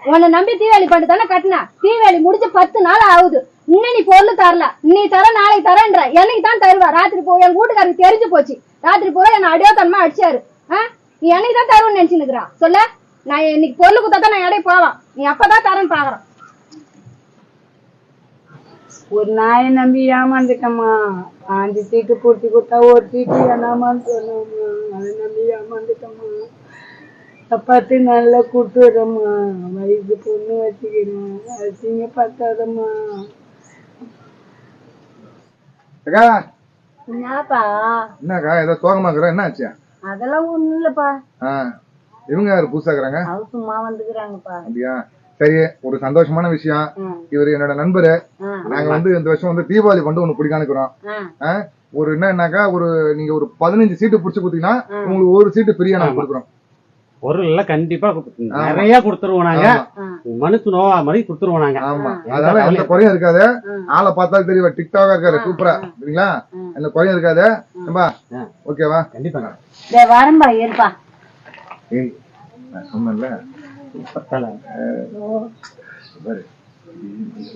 உன்னை நம்பி தீவேலி பண்ணி தானே கட்டினா? தீவேலி முடிஞ்சு பத்து நாள் ஆகுது. இன்னும் நீ பொருள் தரல. நீ தர நாளைக்கு தரேன்ற. என்னைக்கு தான் தருவா? ராத்திரி போ என் வீட்டுக்காரருக்கு தெரிஞ்சு போச்சு. ராத்திரி பூரா என்ன அடியோத்தனமா அடிச்சாரு. ஆ? நீ என்னைக்கு தான் தருவேன்னு நினைச்சுக்கிறா சொல்ல. நான் இன்னைக்கு பொருள் கொடுத்தா தான் நான் இடையே போவான். நீ அப்பதான் தரேன்னு பாக்குறேன். ஒரு நாயை நம்பி ஏமாந்துட்டம்மா. அஞ்சு சீட்டு பூர்த்தி கொடுத்தா ஒரு சீட்டு வேணாமான்னு சொன்னோம்மா அதை நம்பி ஏமாந்துட்டம்மா. பார்த்து நல்லா கூட்டுறம்மா வயசு பொண்ணு வச்சுக்கிறேன் அசிங்க பார்த்தாதம்மா அக்கா. என்னப்பா? என்னக்கா ஏதோ சோகமாக்குற என்ன ஆச்சு? அதெல்லாம் ஒண்ணும் இல்லப்பா. ஆ இவங்க யாரு சும்மா வந்துக்கிறாங்கப்பா. அப்படியா? சரி ஒரு சந்தோஷமான விஷயம். இவர் என்னோட நண்பரு. நாங்க வந்து இந்த வருஷம் வந்து தீபாவளி கொண்டு ஒண்ணு பிடிக்கானுக்கிறோம் ஒரு என்னன்னாக்கா ஒரு நீங்க ஒரு பதினஞ்சு சீட்டு புடிச்சு கொடுத்தீங்கன்னா உங்களுக்கு ஒரு சீட்டு ஃப்ரீயா நாங்க கொடுக்குறோம். பொருள் எல்லாம் கண்டிப்பா. நிறைய கொடுத்துருவோம் நாங்க. மனசு நோவா மாதிரி கொடுத்துருவோம் நாங்க. ஆமா. அதனால எந்த குறையும் இருக்காது. ஆளை பார்த்தா தெரியும். டிக்டாக்கா இருக்காரு சூப்பரா சரிங்களா. எந்த குறையும் இருக்காது. ஓகேவா? கண்டிப்பாங்க இதோ வரம்பா இருப்பா ஏய்,